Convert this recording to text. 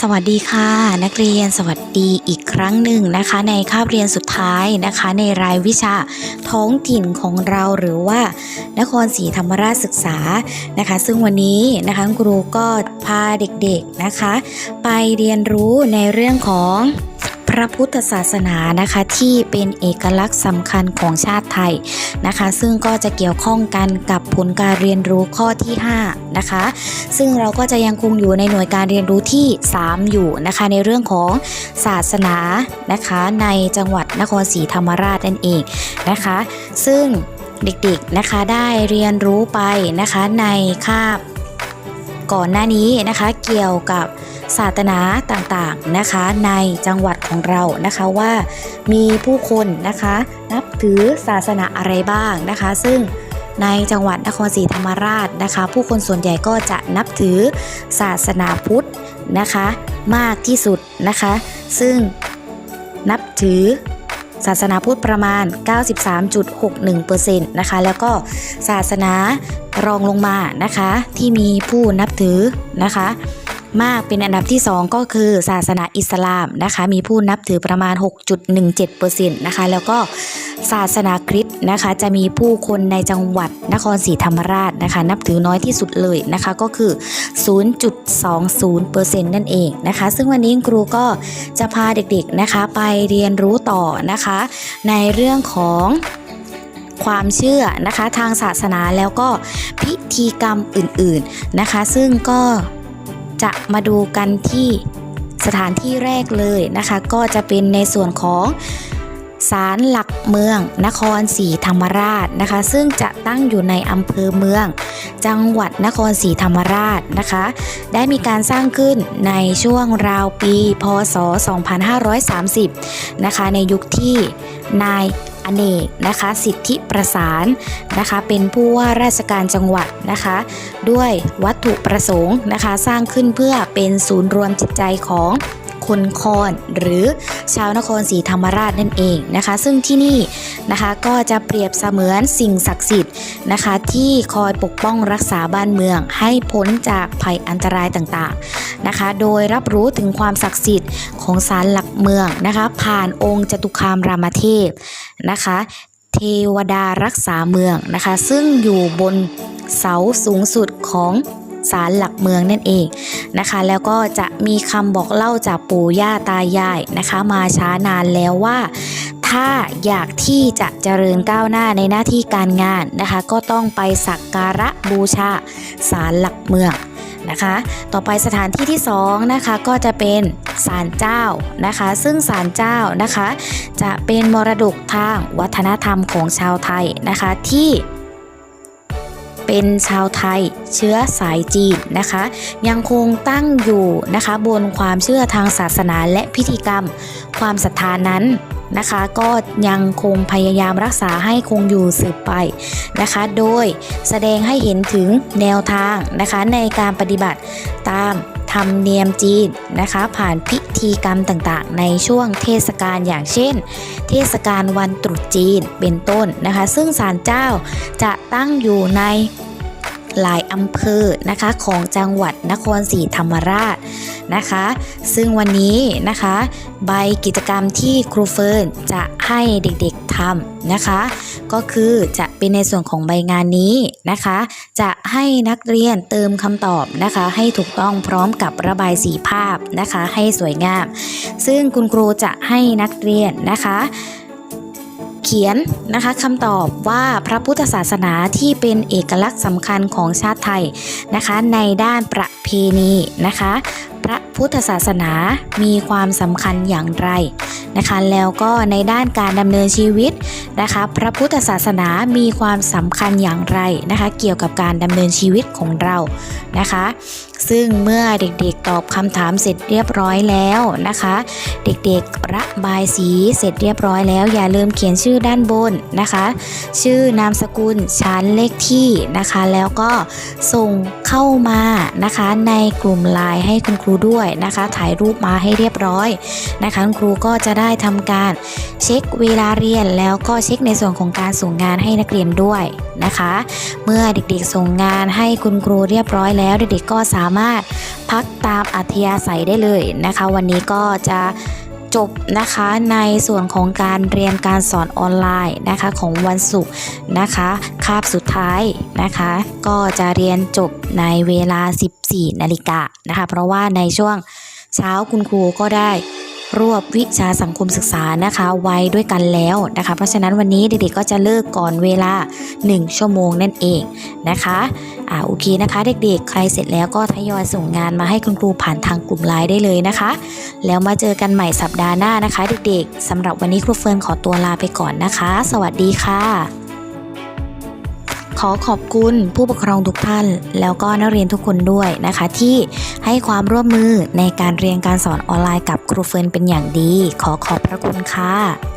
สวัสดีค่ะ นักเรียนสวัสดีอีกครั้งหนึ่งนะคะ ในคาบเรียนสุดท้ายนะคะ ในรายวิชาท้องถิ่นของเราหรือว่า นครศรีธรรมราชศึกษานะคะ ซึ่งวันนี้นะคะครูก็พาเด็กๆนะคะ ไปเรียนรู้ในเรื่องของ ระพุทธศาสนานะคะที่เป็นเอกลักษณ์สำคัญของชาติไทยนะคะ ซึ่งก็จะเกี่ยวข้องกันกับผลการเรียนรู้ข้อที่5นะคะซึ่งเราก็จะยังคงอยู่ในหน่วยการเรียนรู้ที่ 3 อยู่นะคะในเรื่องของศาสนานะคะในจังหวัดนครศรีธรรมราชนั่นเองนะคะ ซึ่งเด็กๆนะคะได้เรียนรู้ไปนะคะในคาบก่อนหน้านี้นะคะเกี่ยวกับ ศาสนาต่างๆนะคะในจังหวัดของเรานะคะว่ามีผู้คนนะคะนับถือศาสนาอะไรบ้างนะคะ ซึ่งในจังหวัดนครศรีธรรมราชนะคะ ผู้คนส่วนใหญ่ก็จะนับถือศาสนาพุทธนะคะ มากที่สุดนะคะ ซึ่งนับถือศาสนาพุทธประมาณ 93.61%นะคะ แล้วก็ศาสนารองลงมานะคะที่มีผู้นับถือนะคะ มากเป็นอันดับที่ 2 ก็คือศาสนาอิสลามนะคะ มีผู้นับถือประมาณ 6.17%นะคะแล้วก็ศาสนาคริสต์นะคะ จะมีผู้คนในจังหวัดนครศรีธรรมราชนะคะ นับถือน้อยที่สุดเลยนะคะก็คือ 0.20%นั่นเองนะคะ ซึ่งวันนี้ครูก็จะพาเด็กๆนะคะ ไปเรียนรู้ต่อนะคะ ในเรื่องของความเชื่อนะคะทางศาสนาแล้วก็พิธีกรรมอื่นๆนะคะ ซึ่งก็ จะมาดูกันที่สถานที่แรกเลยนะคะ ก็จะเป็นในส่วนของศาลหลักเมือง นครศรีธรรมราชนะคะ ซึ่งจะตั้งอยู่ในอำเภอเมือง จังหวัดนครศรีธรรมราชนะคะ ได้มีการสร้างขึ้นในช่วงราวปี พศ 2530 นะคะ ในยุคที่นาย อเนกนะคะ สิทธิประสานนะคะ เป็นผู้ว่าราชการจังหวัดนะคะ ด้วยวัตถุประสงค์นะคะ สร้างขึ้นเพื่อเป็นศูนย์รวมจิตใจของคนคอนหรือชาวนครศรีธรรมราชนั่นเองนะคะ ซึ่งที่นี่นะคะก็จะเปรียบเสมือนสิ่งศักดิ์สิทธิ์นะคะ ที่คอยปกป้องรักษาบ้านเมืองให้พ้นจากภัยอันตรายต่างๆ นะคะ โดยรับรู้ถึงความศักดิ์สิทธิ์ของศาลหลักเมืองนะคะ ผ่านองค์จตุคามรามเทพนะคะ เทวดารักษาเมืองนะคะ ซึ่งอยู่บนเสาสูงสุดของศาลหลักเมืองนั่นเองนะคะ แล้วก็จะมีคำบอกเล่าจากปู่ย่าตายายนะคะ มาช้านานแล้วว่า ถ้าอยากที่จะเจริญก้าวหน้าในหน้าที่การงานนะคะ ก็ต้องไปสักการะบูชาศาลหลักเมือง นะคะ ต่อไปสถานที่ที่สองนะคะก็จะเป็นศาลเจ้านะคะ ซึ่งศาลเจ้านะคะ จะเป็นมรดกทางวัฒนธรรมของชาวไทยนะคะที่เป็นชาวไทยเชื้อสายจีนนะคะ ยังคงตั้งอยู่นะคะ บนความเชื่อทางศาสนาและพิธีกรรม ความศรัทธานั้น นะคะ ก็ยังคงพยายามรักษาให้คงอยู่สืบไปนะคะ โดยแสดงให้เห็นถึงแนวทางนะคะในการปฏิบัติตามธรรมเนียมจีนนะคะ ผ่านพิธีกรรมต่างๆ ในช่วงเทศกาลอย่างเช่น เทศกาลวันตรุษจีนเป็นต้นนะคะ ซึ่งศาลเจ้าจะตั้งอยู่ใน หลายอำเภอนะคะของจังหวัดนครศรีธรรมราชนะคะ ซึ่งวันนี้นะคะ ใบกิจกรรมที่ครูเฟิร์นจะให้เด็กๆทำนะคะ ก็คือจะเป็นในส่วนของใบงานนี้นะคะ จะให้นักเรียนเติมคำตอบนะคะ ให้ถูกต้องพร้อมกับระบายสีภาพนะคะ ให้สวยงาม ซึ่งคุณครูจะให้นักเรียนนะคะ เขียนนะคะคำตอบว่าพระพุทธศาสนาที่เป็นเอกลักษณ์สำคัญของชาติไทยนะคะ ในด้านประเพณีนะคะ พระพุทธศาสนามีความสำคัญอย่างไรนะคะแล้วก็ในด้านการดำเนินชีวิตนะคะ พระพุทธศาสนามีความสำคัญอย่างไรนะคะ เกี่ยวกับการดำเนินชีวิตของเรานะคะซึ่งเมื่อเด็กๆตอบคำถามเสร็จเรียบร้อยแล้วนะคะ เด็กๆระบายสีเสร็จเรียบร้อยแล้ว อย่าลืมเขียนชื่อด้านบนนะคะ ชื่อนามสกุลชั้นเลขที่นะคะ แล้วก็ส่งเข้ามานะคะในกลุ่มไลน์ให้คุณครูด้วยนะคะ ถ่ายรูปมาให้เรียบร้อยนะคะคุณครูก็จะได้ทำการเช็คเวลาเรียนแล้วก็เช็คในส่วนของการส่งงานให้นักเรียนด้วยนะคะ เมื่อเด็กๆส่งงานให้คุณครูเรียบร้อยแล้ว เด็กๆก็สาามารถพักตามอัธยาศัยได้เลยนะคะ วันนี้ก็จะจบนะคะในส่วนของการเรียนการสอนออนไลน์นะคะของวันศุกร์นะคะคาบสุดท้ายนะคะ ก็จะเรียนจบในเวลา 14 นาฬิกานะคะ เพราะว่าในช่วงเช้าคุณครูก็ได้ รวบวิชาสังคมศึกษานะคะไว้ด้วยกันแล้วนะคะ เพราะฉะนั้นวันนี้เด็กๆก็จะเลิกก่อนเวลา 1 ชั่วโมงนั่นเองนะคะอ่าโอเคนะคะ เด็กๆ ใครเสร็จแล้วก็ทยอยส่งงานมาให้คุณครูผ่านทางกลุ่มไลน์ได้เลยนะคะ แล้วมาเจอกันใหม่สัปดาห์หน้านะคะ เด็กๆสำหรับวันนี้ครูเฟิร์นขอตัวลาไปก่อนนะคะ สวัสดีค่ะ ขอขอบคุณผู้ปกครองทุกท่าน แล้วก็นักเรียนทุกคนด้วยนะคะ ที่ให้ความร่วมมือในการเรียนการสอนออนไลน์กับครูเฟิร์นเป็นอย่างดี ขอขอบพระคุณค่ะ